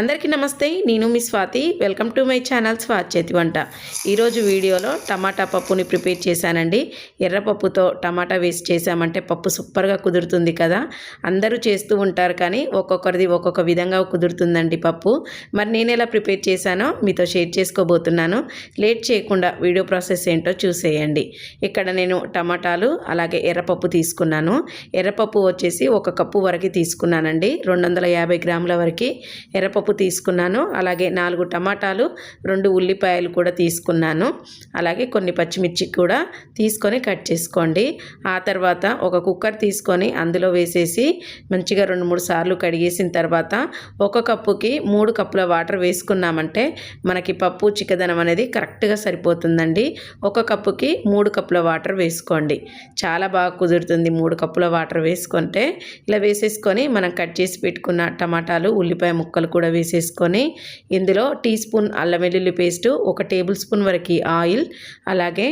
అందరికీ నమస్తే నేను మీ Swathi. Welcome to my channel Swathi చేతి వంట. ఈరోజు వీడియోలో టమాటా పప్పుని ప్రిపేర్ చేశానండి. ఎర్రపప్పుతో టమాటా వేసి చేసామంటే పప్పు సూపర్గా కుదురుతుంది కదా. అందరూ చేస్తూ ఉంటారు కానీ ఒక్కొక్కరిది ఒక్కొక్క విధంగా కుదురుతుందండి పప్పు. మరి నేను ఎలా ప్రిపేర్ చేశానో మీతో షేర్ చేసుకోబోతున్నాను. లేట్ చేయకుండా వీడియో ప్రాసెస్ ఏంటో చూసేయండి. ఇక్కడ నేను టమాటాలు అలాగే ఎర్రపప్పు తీసుకున్నాను. ఎర్రపప్పు వచ్చేసి ఒక కప్పు వరకు తీసుకున్నానండి. రెండు వందల యాభై గ్రాముల వరకు ఎర్రపప్పు తీసుకున్నాను అలాగే నాలుగు టమాటాలు రెండు ఉల్లిపాయలు కూడా తీసుకున్నాను. అలాగే కొన్ని పచ్చిమిర్చి కూడా తీసుకొని కట్ చేసుకోండి. ఆ తర్వాత ఒక కుక్కర్ తీసుకొని అందులో వేసేసి మంచిగా రెండు మూడు సార్లు కడిగేసిన తర్వాత ఒక కప్పుకి మూడు కప్పుల వాటర్ వేసుకున్నామంటే మనకి పప్పు చిక్కదనం అనేది కరెక్ట్గా సరిపోతుందండి. ఒక కప్పుకి మూడు కప్పుల వాటర్ వేసుకోండి. చాలా బాగా కుదురుతుంది మూడు కప్పుల వాటర్ వేసుకుంటే. ఇలా వేసేసుకొని మనం కట్ చేసి పెట్టుకున్న టమాటాలు ఉల్లిపాయ ముక్కలు కూడా వేసేసుకొని ఇందులో టీ స్పూన్ అల్లం వెల్లుల్లి పేస్టు ఒక టేబుల్ స్పూన్ వరకు ఆయిల్ అలాగే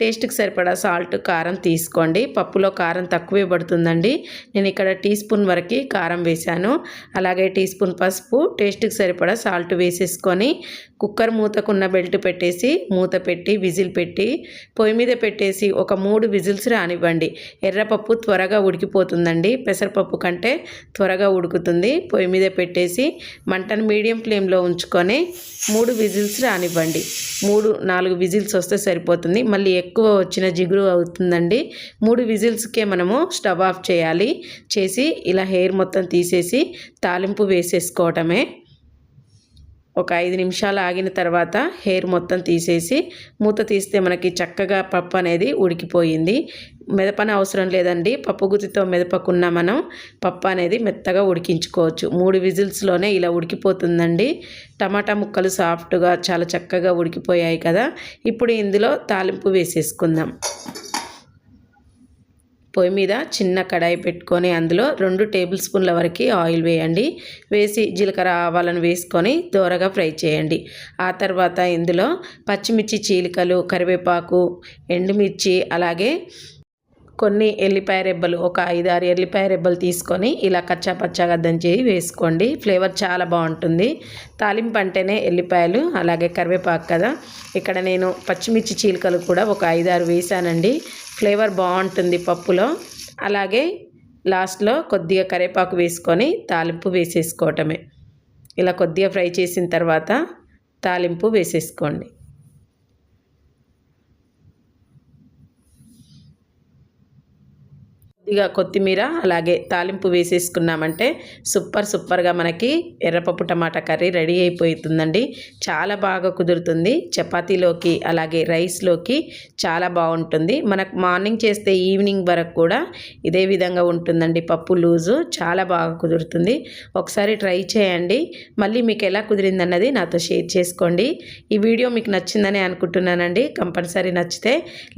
టేస్ట్కి సరిపడా సాల్ట్ కారం తీసుకోండి. పప్పులో కారం తక్కువే పడుతుందండి. నేను ఇక్కడ టీ స్పూన్ వరకు కారం వేశాను. అలాగే టీ స్పూన్ పసుపు టేస్ట్కి సరిపడా సాల్ట్ వేసేసుకొని కుక్కర్ మూతకున్న బెల్ట్ పెట్టేసి మూత పెట్టి విజిల్ పెట్టి పొయ్యి మీద పెట్టేసి ఒక మూడు విజిల్స్ రానివ్వండి. ఎర్రపప్పు త్వరగా ఉడికిపోతుందండి. పెసరపప్పు కంటే త్వరగా ఉడుకుతుంది. పొయ్యి మీద పెట్టేసి మంటను మీడియం ఫ్లేమ్లో ఉంచుకొని మూడు విజిల్స్ రానివ్వండి. మూడు నాలుగు విజిల్స్ వస్తే సరిపోతుంది. మళ్ళీ ఎక్కువ వచ్చిన జిగురు అవుతుందండి. మూడు విజిల్స్కే మనము స్టవ్ ఆఫ్ చేయాలి. చేసి ఇలా హెయిర్ మొత్తం తీసేసి తాలింపు వేసేసుకోవటమే. ఒక ఐదు నిమిషాలు ఆగిన తర్వాత హెయిర్ మొత్తం తీసేసి మూత తీస్తే మనకి చక్కగా పప్పు అనేది ఉడికిపోయింది. మెదపని అవసరం లేదండి. పప్పు గుత్తితో మెదపకున్న మనం పప్పు అనేది మెత్తగా ఉడికించుకోవచ్చు. మూడు విజిల్స్లోనే ఇలా ఉడికిపోతుందండి. టమాటా ముక్కలు సాఫ్ట్గా చాలా చక్కగా ఉడికిపోయాయి కదా. ఇప్పుడు ఇందులో తాలింపు వేసేసుకుందాం. పొయ్యి మీద చిన్న కడాయి పెట్టుకొని అందులో రెండు టేబుల్ స్పూన్ల వరకు ఆయిల్ వేయండి. వేసి జీలకర్ర ఆవాలను వేసుకొని దోరగా ఫ్రై చేయండి. ఆ తర్వాత ఇందులో పచ్చిమిర్చి చీలికలు కరివేపాకు ఎండుమిర్చి అలాగే కొన్ని ఎల్లిపాయ రెబ్బలు ఒక ఐదారు ఎల్లిపాయ రెబ్బలు తీసుకొని ఇలా కచ్చా పచ్చాగా దంచి వేసుకోండి. ఫ్లేవర్ చాలా బాగుంటుంది. తాలింపు అంటేనే ఎల్లిపాయలు అలాగే కరివేపాకు కదా. ఇక్కడ నేను పచ్చిమిర్చి చీలికలు కూడా ఒక ఐదారు వేసానండి. ఫ్లేవర్ బాగుంటుంది పప్పులో. అలాగే లాస్ట్లో కొద్దిగా కరేపాకు వేసుకొని తాలింపు వేసేసుకోవటమే. ఇలా కొద్దిగా ఫ్రై చేసిన తర్వాత తాలింపు వేసేసుకోండి. కొద్దిగా కొత్తిమీర అలాగే తాలింపు వేసేసుకున్నామంటే సూపర్ సూపర్గా మనకి ఎర్రపప్పు టమాటా కర్రీ రెడీ అయిపోతుందండి. చాలా బాగా కుదురుతుంది. చపాతీలోకి అలాగే రైస్లోకి చాలా బాగుంటుంది. మనకు మార్నింగ్ చేస్తే ఈవినింగ్ వరకు కూడా ఇదే విధంగా ఉంటుందండి. పప్పు లూజు చాలా బాగా కుదురుతుంది. ఒకసారి ట్రై చేయండి. మళ్ళీ మీకు ఎలా కుదిరింది అన్నది నాతో షేర్ చేసుకోండి. ఈ వీడియో మీకు నచ్చిందని అనుకుంటున్నానండి. కంపల్సరీ నచ్చితే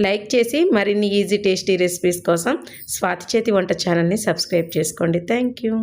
లైక్ చేసి మరిన్ని ఈజీ టేస్టీ రెసిపీస్ కోసం స్వాతి చేతి వంట ఛానల్ని సబ్స్క్రైబ్ చేసుకోండి. Thank you.